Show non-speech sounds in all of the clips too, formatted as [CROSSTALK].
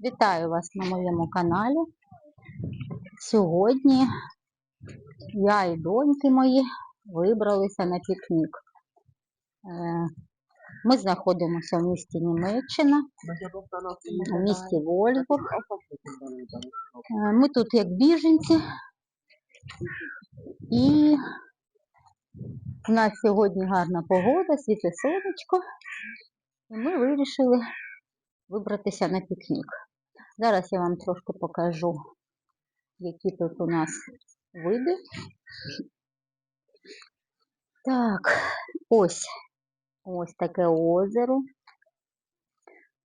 Вітаю вас на моєму каналі. Сьогодні я і доньки мої вибралися на пікнік. Е, Ми знаходимося в місті Німеччина, в місті Вольсбург. Е, Ми тут як біженці. І у нас сьогодні гарна погода, світле сонечко. І ми вирішили вибратися на пікнік. Зараз я вам трошки покажу, які тут у нас види. Так, ось ось таке озеро.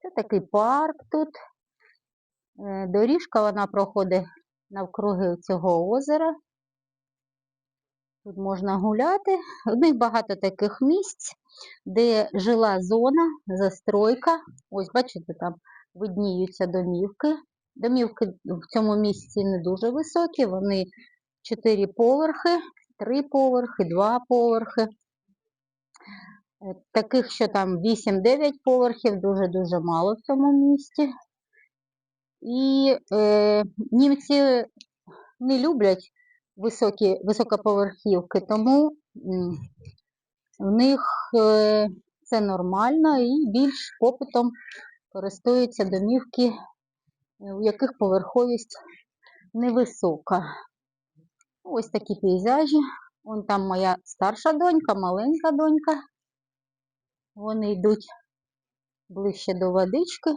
Це такий парк тут. Е, Доріжка вона проходить навкруги цього озера. Тут можна гуляти. У них багато таких місць, де жила зона, застройка. Ось, бачите, там видніються домівки. Домівки в цьому місці не дуже високі, вони 4 поверхи, 3 поверхи, 2 поверхи. Е, Таких, що там 8-9 поверхів, дуже-дуже мало в цьому місті. І е, німці не люблять високі, високоповерхівки, тому в них е, це нормально і більш попитом користуються домівки, е, у яких поверховість невисока. Ось такі пейзажі. Вон там моя старша донька, маленька донька. Вони йдуть ближче до водички.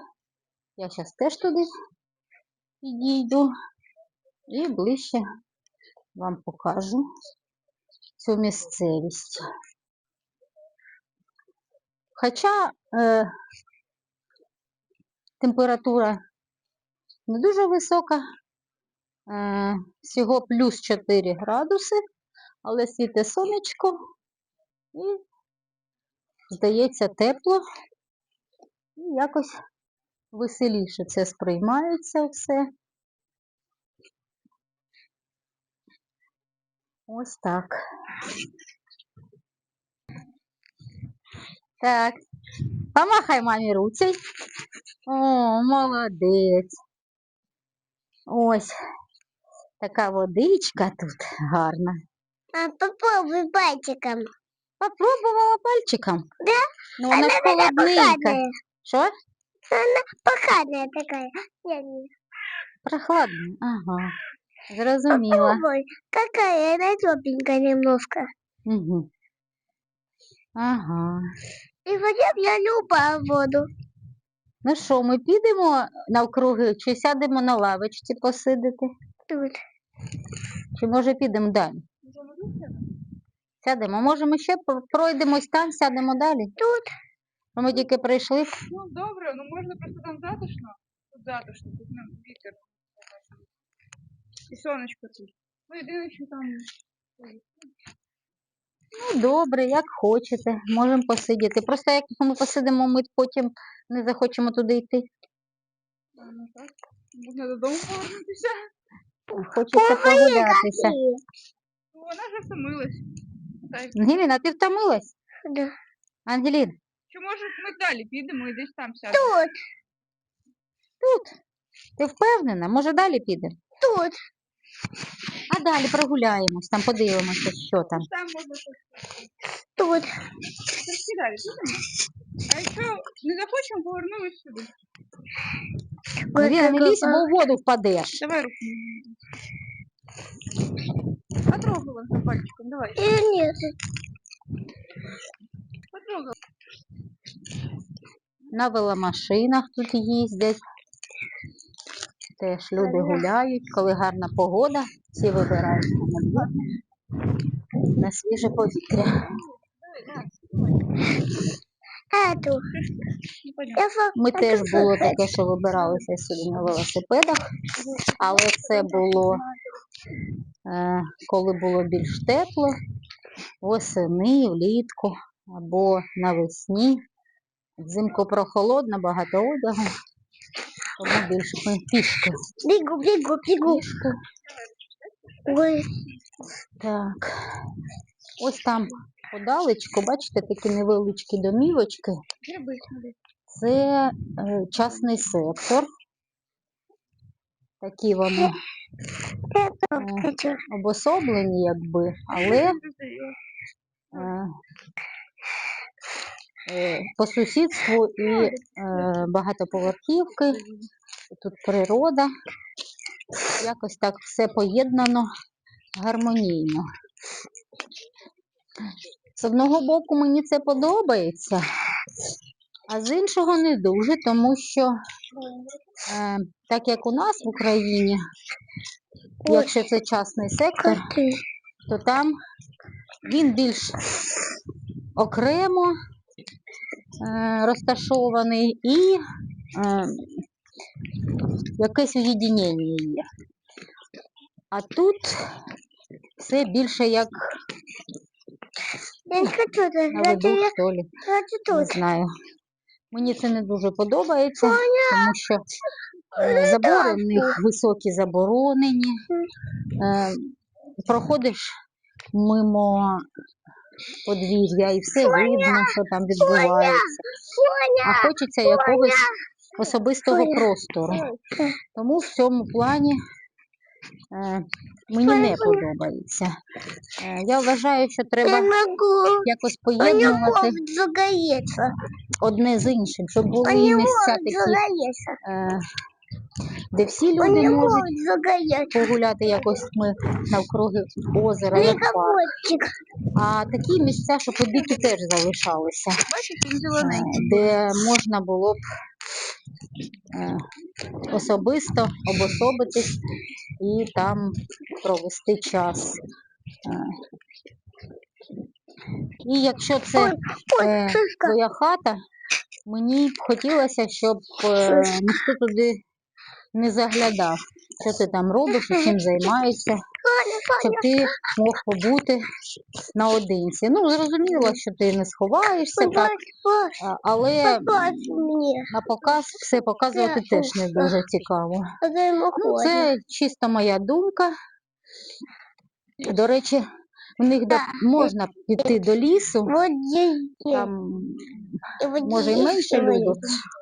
Я зараз теж туди підійду і ближче вам покажу цю місцевість. Хоча е, температура не дуже висока, е, всього плюс 4 градуси, але світе сонечко і, здається, тепло, і якось веселіше це сприймається все. Ось так. Так. Помахай мамі руцей. О, молодець. Ось така водичка тут гарна. А попробуй пальчиком. Попробувала пальчиком? Да? Ну, вона ж холодненька. прохладная. Що? Она прохладная такая. Я не Прохладна. Ага. Зрозуміла. Попробуй. Какая она тепленькая немножко. Угу. Ага. И пойдем я любая воду. Ну що, ми підемо навкруги, чи сядемо на лавочці посидити? Тут. Чи може підемо далі? Сядемо. Може, ми ще по- пройдемось там, сядемо далі? Тут. Ми тільки прийшли. Ну добре, ну можна просто там затишно. Тут затишно, тут ну, вітер. І сонечко тут. Ну єдине, що там. Ну, добре, як хочете. Можемо посидіти. Просто як ми посидимо, ми потім не захочемо туди йти. а, Ну так. Можна додому повернутися. Хочеться прогулятися. И- Ну вона вже втомилась. Так. Ангеліна, ти втомилась? Да. Ангелін, Чи може ми далі підемо і десь там сядемо? Тут. тут. Ти впевнена? Може далі підемо? Тут. А далі прогуляємось, там подивимося, що там. Там можна. Тут. Підемо. А якщо не захочемо, повернемось сюди. Ангеліна, не лізь, бо в воду впадеш. Давай руку. Потрогала пальчиком, давай. И нет. Потрогала. На веломашинах тут їздять. Теж люди гуляють, коли гарна погода, всі вибираються на двір, на свіже повітря. Ми теж було таке, що вибиралися сюди на велосипедах, але це було е, коли було більш тепло, восени, влітку або навесні. Взимку прохолодно, багато одягу, тому більше пішки. Бегу, бегу, бегу. Пішки. Ой. Так. Ось там подалечку, бачите, такі невеличкі домівочки. Це е, частний сектор. Такі вони хочу. обособлені, якби, але е, е, по сусідству і е, багатоповерхівки, тут природа. Якось так все поєднано гармонійно. З одного боку мені це подобається, а з іншого не дуже, тому що е, так як у нас в Україні, якщо це частний сектор, то там він більш окремо е, розташований і е, якесь уєдинення є. А тут все більше як Я не хочу виду, що ли, не знаю. Мені це не дуже подобається, тому що е, забори в них високі заборонені. Е, проходиш мимо подвір'я і все видно, що там відбувається. А хочеться якогось особистого Соня. простору. Тому в цьому плані е, мені не подобається. Е, я вважаю, що треба якось поєднувати одне з іншим, щоб були місця такі, е, де всі люди можуть погуляти якось ми навкруги озера, як парк. А такі місця, щоб і дикі теж залишалися, де можна було б е, особисто обособитись і там провести час. Е, І якщо це е, твоя хата, мені б хотілося, щоб ніхто туди не заглядав, що ти там робиш і чим займаєшся, щоб ти мог побути наодинці. Ну, зрозуміло, що ти не сховаєшся так, але на показ все показувати теж не дуже цікаво. Ну, це чисто моя думка. До речі, в них да, можна піти до лісу, там може і менше люду,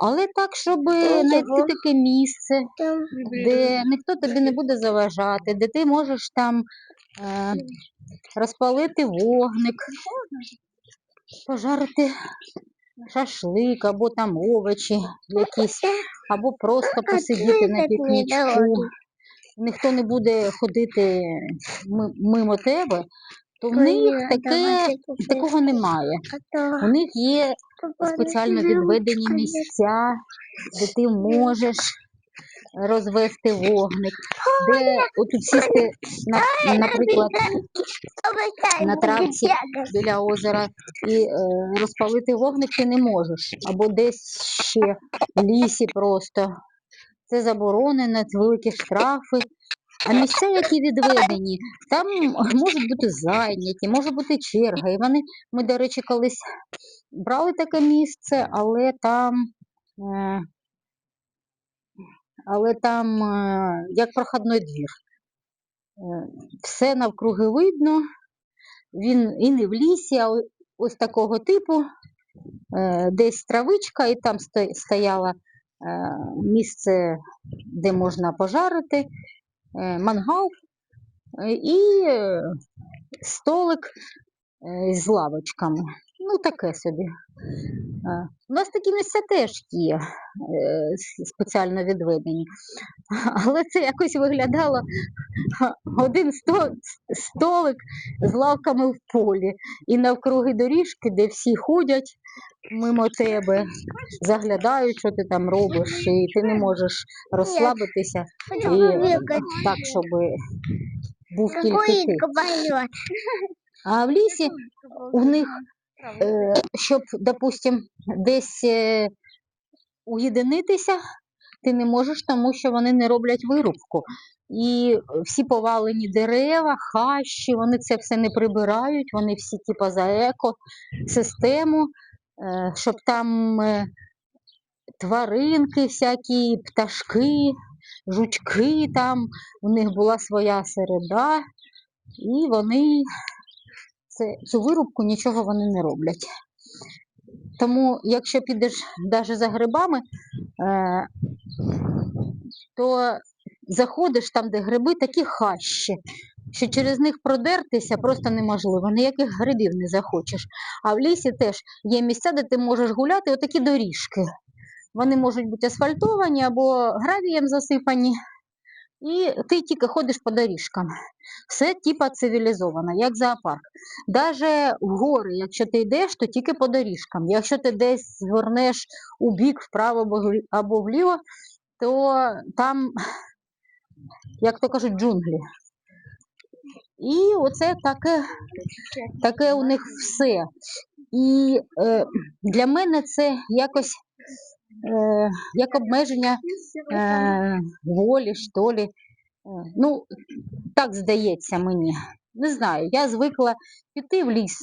але так, щоб знайти таке місце, де ніхто тобі не буде заважати, де ти можеш там е, розпалити вогник, пожарити шашлик або там овочі якісь, або просто посидіти на пікнічку. Ніхто не буде ходити мимо тебе, то в них таке, такого немає. У них є спеціально відведені місця, де ти можеш розвести вогник, де отут сісти, на, наприклад, на травці біля озера і е, розпалити вогник ти не можеш, або десь ще в лісі просто. Це заборонено, це великі штрафи. А місця, які відведені, там можуть бути зайняті, може бути черга. І вони, ми, до речі, колись брали таке місце, але там, е, але там е, як проходний двір. Е, Все навкруги видно, він і не в лісі, а ось такого типу, десь травичка, і там стояло місце, де можна пожарити, мангал е, і е, столик е, з лавочками. Ну, таке собі. У нас такі місця теж є е, спеціально відведені. Але це якось виглядало один столик з лавками в полі і навкруги доріжки, де всі ходять мимо тебе, заглядають, що ти там робиш, і ти не можеш розслабитися і так, щоб був тільки ти. А в лісі у них щоб, допустим, десь е, уєдинитися, ти не можеш, тому що вони не роблять вирубку. І всі повалені дерева, хащі, вони це все не прибирають, вони всі типа за еко-систему, е, щоб там е, тваринки всякі, пташки, жучки там, у них була своя середа, і вони цю вирубку нічого вони не роблять. тому, якщо підеш навіть за грибами, е, то заходиш там, де гриби, такі хащі, що через них продертися просто неможливо. Ніяких грибів не захочеш. А в лісі теж є місця, де ти можеш гуляти, отакі доріжки. Вони можуть бути асфальтовані або гравієм засипані. І ти тільки ходиш по доріжкам. Все типа цивілізовано, як зоопарк. Даже в гори, якщо ти йдеш, то тільки по доріжкам. Якщо ти десь звернеш у бік вправо або вліво, то там, як то кажуть, джунглі. І оце таке, таке у них все. І е, для мене це якось як обмеження е, волі, що лі. Е, Ну, так здається мені. Не знаю, я звикла піти в ліс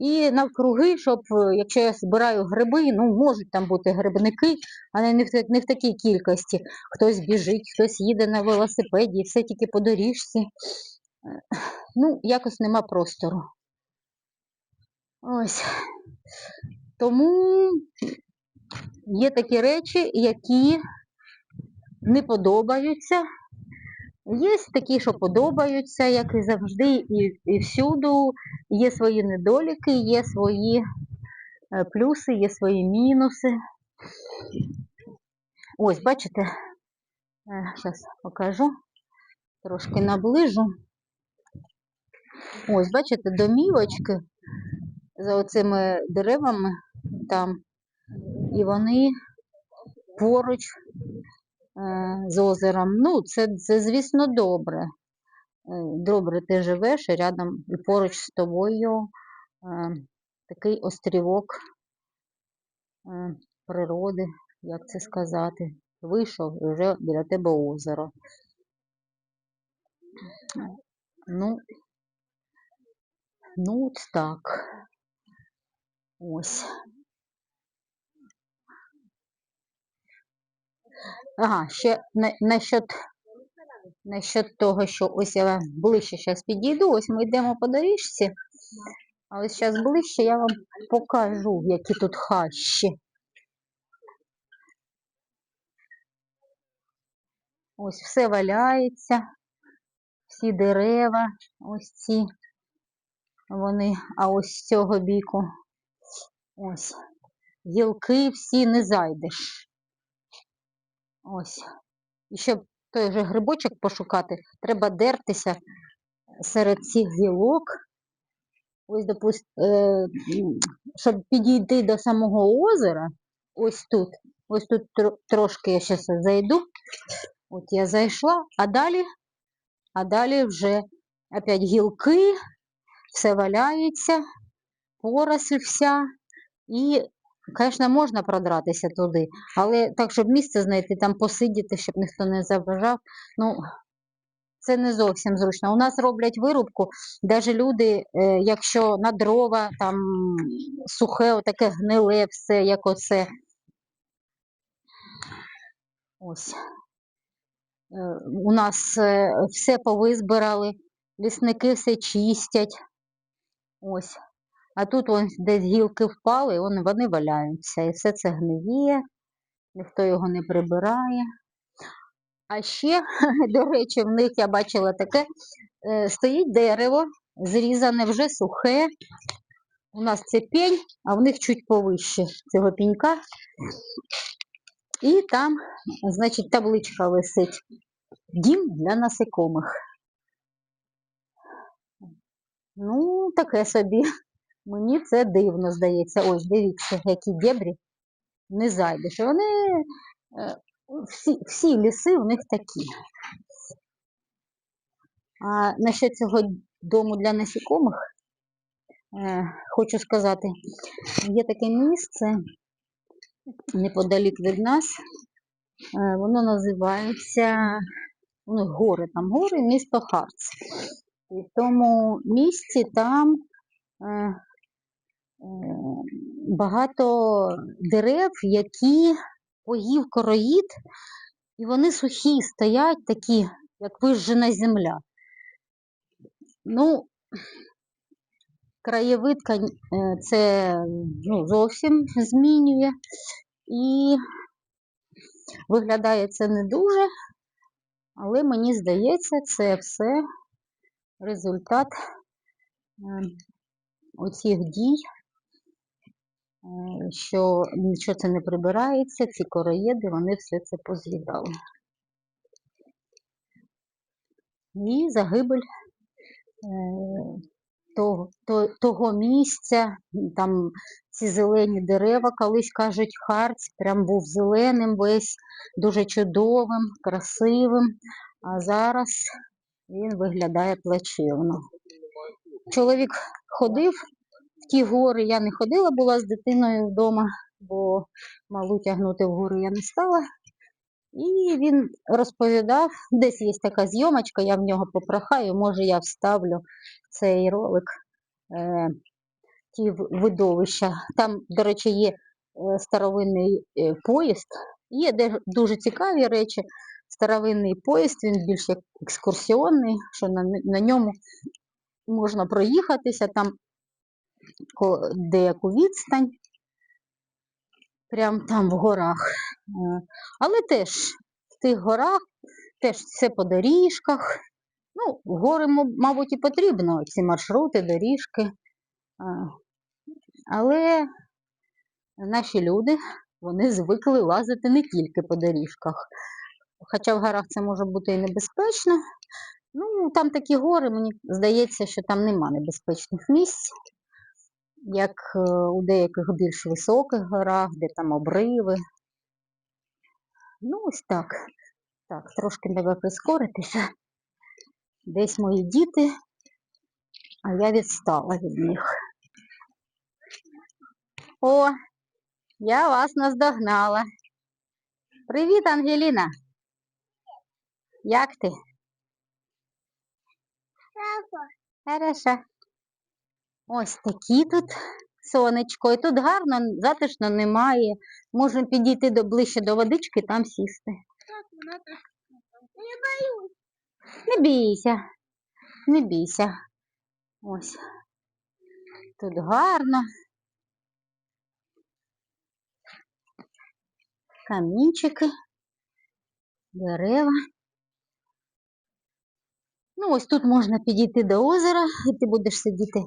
і навкруги, щоб, е, якщо я збираю гриби, ну, можуть там бути грибники, але не в, не в такій кількості. Хтось біжить, хтось їде на велосипеді, все тільки по доріжці. Е, Ну, якось нема простору. Ось. Тому є такі речі, які не подобаються. Є такі, що подобаються, як і завжди, і, і всюду. Є свої недоліки, є свої е, плюси, є свої мінуси. Ось, бачите, зараз покажу, трошки наближу. Ось, бачите, домівочки за оцими деревами там, і вони поруч е, з озером. Ну, це, це звісно, добре. Е, Добре, ти живеш і рядом і поруч з тобою е, такий острівок природи, як це сказати. Вийшов і вже біля тебе озеро. Ну, ну от так. Ось. Ага, ще на, насчет, насчет того, що ось я вам ближче зараз підійду, ось ми йдемо по доріжці, а ось зараз ближче я вам покажу, які тут хащі. Ось все валяється, всі дерева, ось ці, вони, а ось з цього біку, ось, гілки всі не зайдеш. Ось. І щоб той вже грибочок пошукати, треба дертися серед цих гілок. Ось, допуст, е, щоб підійти до самого озера, ось тут, ось тут тро- трошки я зараз зайду. От я зайшла, а далі, а далі вже опять гілки, все валяється, поросль вся. І, звісно, можна продратися туди, але так, щоб місце знайти, там посидіти, щоб ніхто не заважав. Ну, це не зовсім зручно. У нас роблять вирубку, навіть люди, е, якщо на дрова, там сухе, отаке гниле, все, як оце. Ось. Е, У нас е, все повизбирали, лісники все чистять. Ось. А тут вон десь гілки впали, вон, вони валяються. І все це гниє, ніхто його не прибирає. А ще, [LAUGHS] до речі, в них я бачила таке, е, стоїть дерево, зрізане вже сухе. У нас це пень, а в них чуть повище цього пенька. І там, значить, табличка висить. Дім для насекомих. Ну, таке собі. Мені це дивно здається. Ось, дивіться, які дебрі не зайдеш. Вони е, всі, всі ліси в них такі. А насчет цього дому для насікомих, е, хочу сказати, є таке місце неподалік від нас. Е, воно називається ну, гори, там гори, місто Харц. І в тому місці там багато дерев, які поїв короїд, і вони сухі стоять, такі, як вижжена земля. Ну, краєвид кон- е, це ну, зовсім змінює. І виглядає це не дуже, але мені здається, це все результат е, оцих дій, е, що нічого це не прибирається, ці короєди, вони все це поз'їдали. І загибель е, того, того місця, там ці зелені дерева, колись кажуть, Харць прям був зеленим весь, дуже чудовим, красивим, а зараз він виглядає плачевно. Чоловік ходив в ті гори, я не ходила, була з дитиною вдома, бо малу тягнути в гори я не стала. І він розповідав, десь є така зйомочка, я в нього попрохаю, може я вставлю цей ролик, е, ті видовища. Там, до речі, є е, старовинний е, поїзд, є де дуже цікаві речі. Старовинний поїзд, він більш як екскурсіонний, що на, на ньому можна проїхатися там деяку відстань, прямо там в горах. Е, Але теж в тих горах теж все по доріжках. Ну, гори, мабуть, і потрібно ці маршрути, доріжки. Але наші люди, вони звикли лазити не тільки по доріжках. Хоча в горах це може бути і небезпечно. Ну, там такі гори, мені здається, що там нема небезпечних місць, як е, у деяких більш високих горах, де там обриви. Ну, ось так. Так, трошки треба прискоритися. Десь мої діти, а я відстала від них. О, я вас наздогнала. Привіт, Ангеліна. Як ти? Папа, Хорошо. Ось такі тут сонечко. І тут гарно, затишно немає. Можемо підійти до, ближче до водички, там сісти. Не боюсь. Не бійся, не бійся. Ось. Тут гарно. Камінчики, дерева. Ну, ось тут можна підійти до озера, і ти будеш сидіти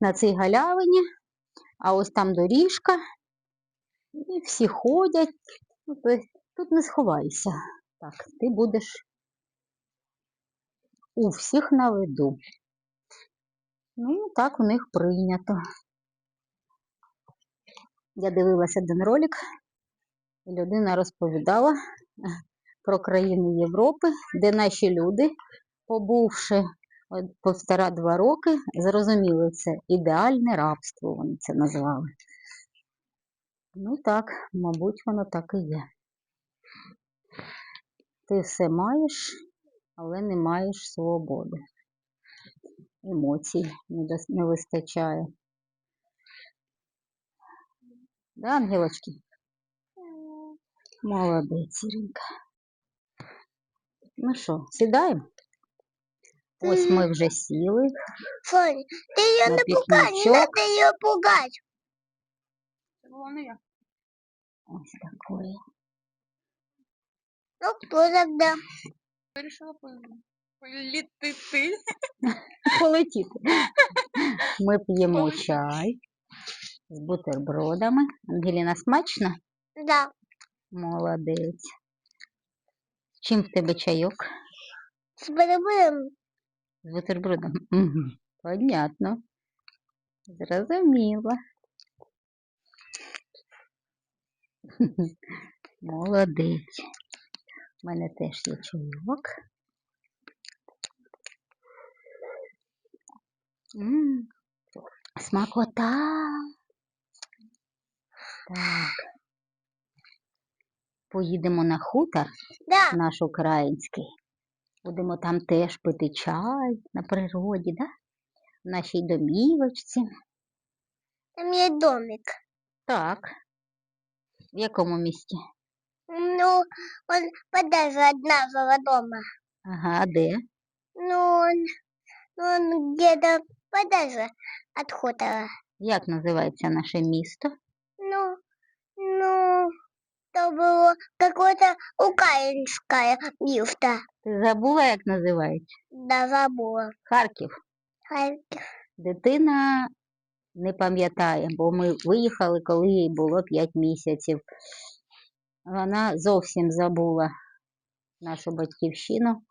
на цій галявині, а ось там доріжка, і всі ходять. То есть тут не сховайся. Так, ти будеш у всіх на виду. Ну, так у них прийнято. Я дивилася один ролик, і людина розповідала е, про країни Європи, де наші люди, побувши півтора-два роки, зрозуміли це ідеальне рабство, вони це назвали. Ну так, мабуть, воно так і є. Ти все маєш, але не маєш свободи. Емоцій не, не вистачає. Да, ангелочки? Молодець, Іринка. Ну що, сідаємо? Ось ми вже сіли. Соня, ты ее На не пикничок. надо ее пугать. це була не я. Ось такое. Ну, кто тогда? Вирішила політити. [LAUGHS] Полетіти. [LAUGHS] Ми п'ємо чай з бутербродами. Ангеліна, смачно? Да. Молодець. Чим в тебе чайок? С барабаном. З бутербродом? Угу. Понятно. Зрозуміла. [LAUGHS] Молодець. У мене теж є чайок. Смакота. Так. Поїдемо на хутор Да. наш український. Будемо там теж пити чай на природі, да? В нашій домівочці. Там есть домик. Так. В якому місті? Ну, он подальше от нашего дома. Ага, а де? Ну, он, ну, он где-то подальше. отходила. Як називається наше місто? То было какое-то украинское місто. Ти забула, як називається? Да, забула. Харків. Харків. Дитина не пам'ятає, бо ми виїхали, коли їй було 5 місяців. Вона зовсім забула нашу батьківщину.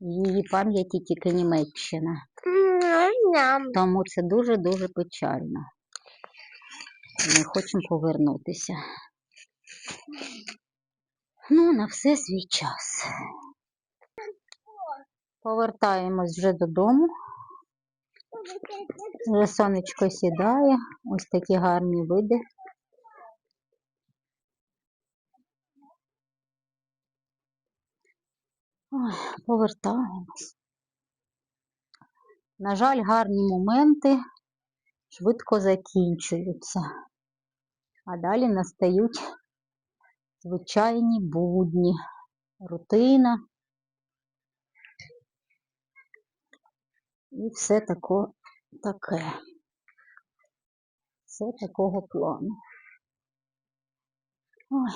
В її пам'яті тільки Німеччина. Тому це дуже-дуже печально. Ми хочемо повернутися. Ну, на все свій час. Повертаємось вже додому. Вже сонечко сідає. Ось такі гарні види. Ой, повертаємось. На жаль, гарні моменти швидко закінчуються, а далі настають звичайні будні, рутина і все тако, таке. Все такого плану. Ой.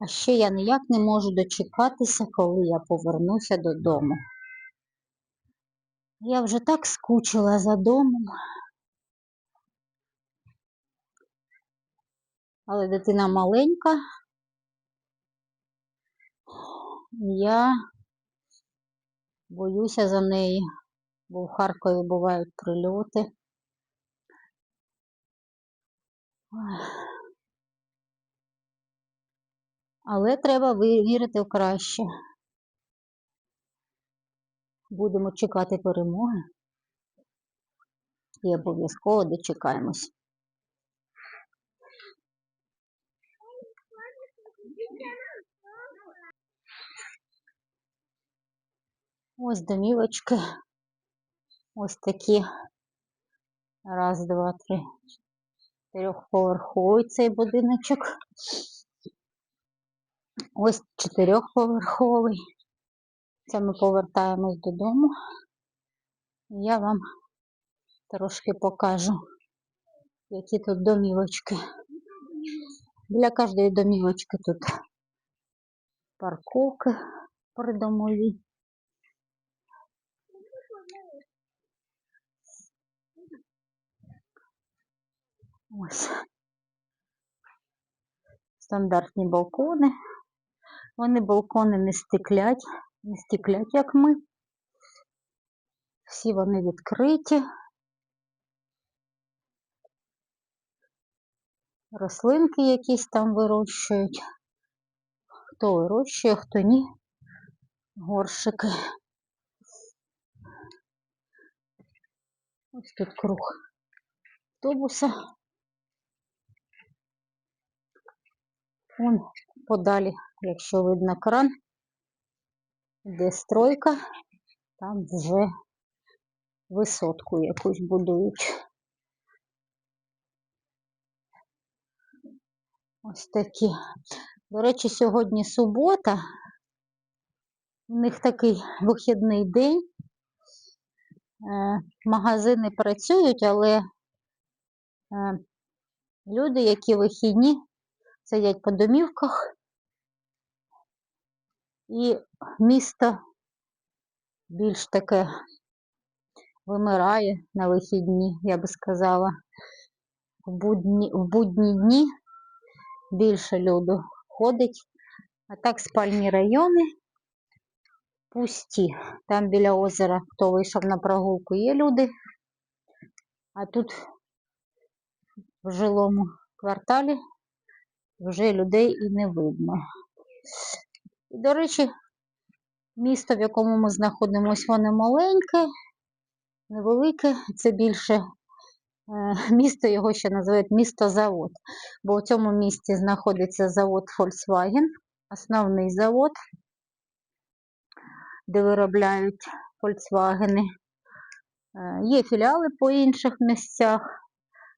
А ще я ніяк не можу дочекатися, коли я повернуся додому. Я вже так скучила за домом. Але дитина маленька. Я боюся за неї, бо в Харкові бувають прильоти. Але треба вірити в краще. Будемо чекати перемоги. І обов'язково дочекаємось. Ось домівочки. Ось такі. Раз, два, три. Чотирьохповерховий цей будиночок. Ось чотирьохповерховий. Це ми повертаємось додому. Я вам трошки покажу, які тут домівочки. Для кожної домівочки тут парковки придомові. Ось. Стандартні балкони. Вони балкони не стеклять, не стеклять, як ми. Всі вони відкриті. Рослинки якісь там вирощують. Хто вирощує, хто ні. Горшики. Ось тут круг автобуса. Вон подалі, якщо видно кран, де стройка, там вже висотку якусь будують. Ось такі. До речі, сьогодні субота. У них такий вихідний день. Е, Магазини працюють, але е, люди, які вихідні, сидять по домівках. І місто більш таке вимирає на вихідні, я би сказала. В будні, в будні дні більше люду ходить. А так спальні райони пусті. Там біля озера, хто вийшов на прогулку, є люди. А тут в жилому кварталі вже людей і не видно. І, до речі, місто, в якому ми знаходимося, воно маленьке, невелике. Це більше е, місто, його ще називають місто-завод. Бо у цьому місті знаходиться завод Volkswagen, основний завод, де виробляють Volkswagen. Е, Є філіали по інших місцях,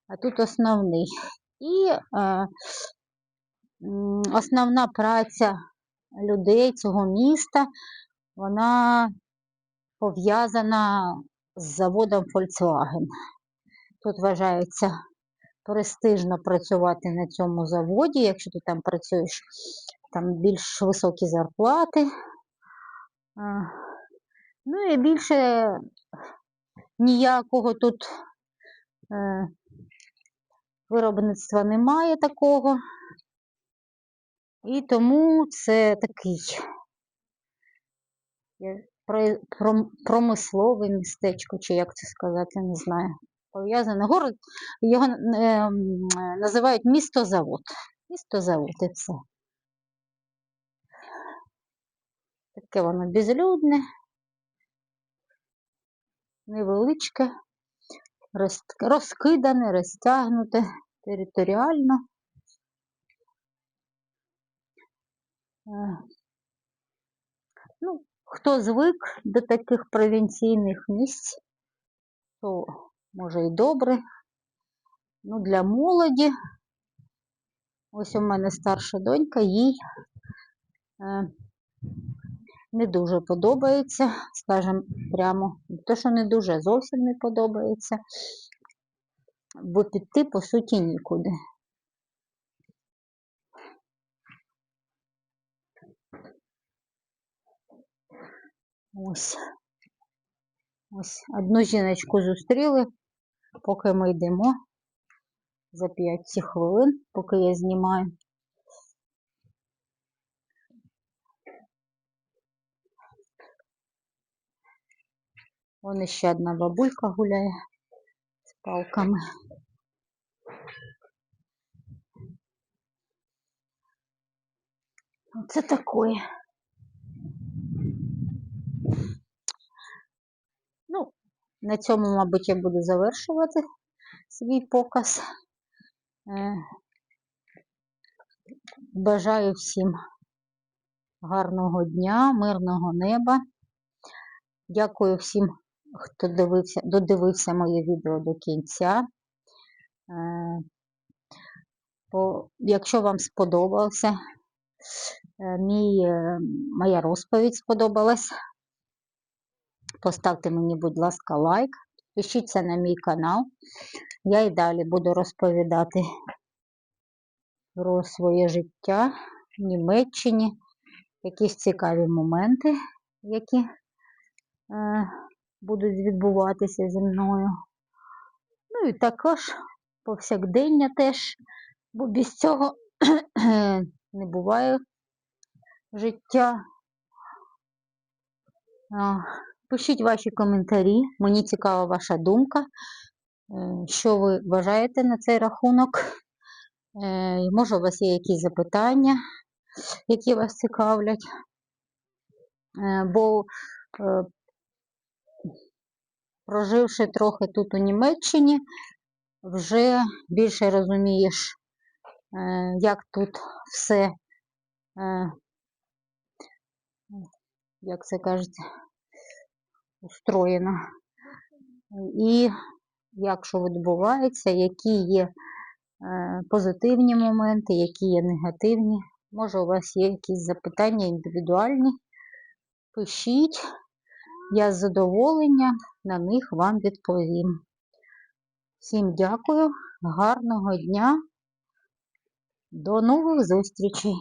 а тут основний. І е, основна праця людей цього міста, вона пов'язана з заводом Volkswagen. Тут вважається престижно працювати на цьому заводі, якщо ти там працюєш, там більш високі зарплати. Ну і більше ніякого тут е, виробництва немає такого. І тому це такий про- пром- промислове містечко, чи як це сказати, не знаю. Пов'язане город, його е, називають місто-завод. Місто-завод і все. Таке воно безлюдне, невеличке, розкидане, розтягнуте територіально. Ну, хто звик до таких провінційних місць, то може і добре. Ну, для молоді, ось у мене старша донька, їй е, не дуже подобається, скажімо прямо, те, що не дуже, зовсім не подобається, бо піти, по суті, нікуди. Ось. Ось одну жіночку зустріли, поки ми йдемо за 5 хвилин, поки я знімаю. Вон ще одна бабулька гуляє з палками. Оце такое. Ну, на цьому, мабуть, я буду завершувати свій показ. Е, Бажаю всім гарного дня, мирного неба. Дякую всім, хто дивився, додивився моє відео до кінця. Е, Якщо вам сподобався, е, мій, моя розповідь сподобалась, поставте мені, будь ласка, лайк, підпишіться на мій канал. Я і далі буду розповідати про своє життя в Німеччині, якісь цікаві моменти, які е, будуть відбуватися зі мною. Ну і також повсякдення теж, бо без цього [CLEARS THROAT] не буває життя. Пишіть ваші коментарі, мені цікава ваша думка, е, що ви вважаєте на цей рахунок. Е, Може, у вас є якісь запитання, які вас цікавлять. Е, Бо проживши трохи тут у Німеччині, вже більше розумієш, як тут все, як це кажуть, устроєно. І як що відбувається, які є е, позитивні моменти, які є негативні. Може, у вас є якісь запитання індивідуальні? Пишіть, я з задоволенням на них вам відповім. Всім дякую, гарного дня, до нових зустрічей!